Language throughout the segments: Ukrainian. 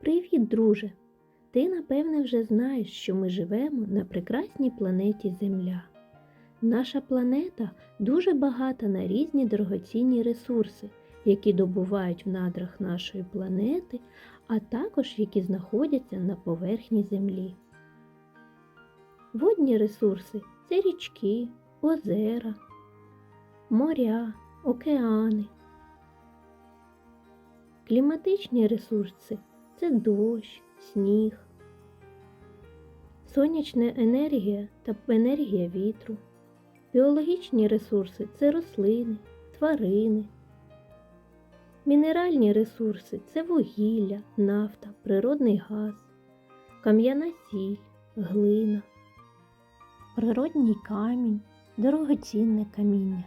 Привіт, друже! Ти, напевне, вже знаєш, що ми живемо на прекрасній планеті Земля. Наша планета дуже багата на різні дорогоцінні ресурси, які добувають в надрах нашої планети, а також які знаходяться на поверхні Землі. Водні ресурси це річки, озера, моря, океани. Кліматичні ресурси це дощ, сніг, сонячна енергія та енергія вітру. Біологічні ресурси це рослини, тварини. Мінеральні ресурси це вугілля, нафта, природний газ, кам'яна сіль, глина, природній камінь, дорогоцінне каміння.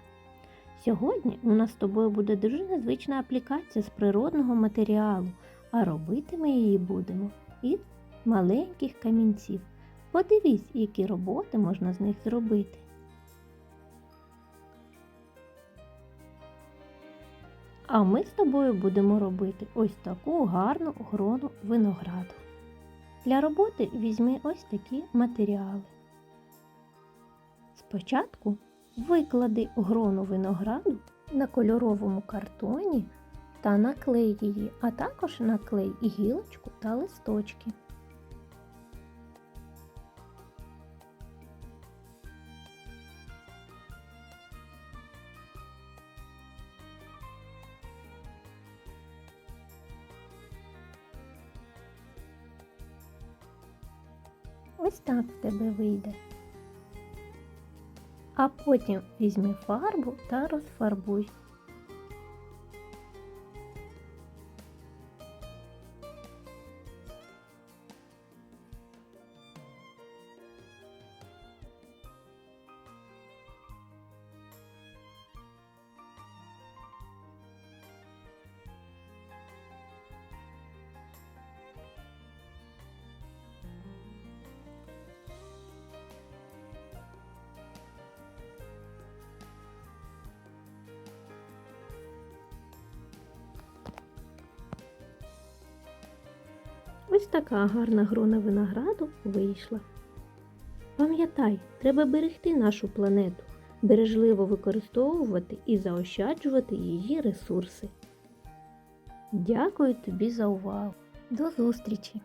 Сьогодні у нас з тобою буде дуже незвична аплікація з природного матеріалу, а робити ми її будемо із маленьких камінців. Подивись, які роботи можна з них зробити. А ми з тобою будемо робити ось таку гарну грону винограду. Для роботи візьми ось такі матеріали. Спочатку виклади грону винограду на кольоровому картоні та наклей її, а також наклей і гілочку та листочки. Ось так в тебе вийде. А потім візьми фарбу та розфарбуй. Така гарна грона винограду вийшла. Пам'ятай, треба берегти нашу планету, бережливо використовувати і заощаджувати її ресурси. Дякую тобі за увагу. До зустрічі!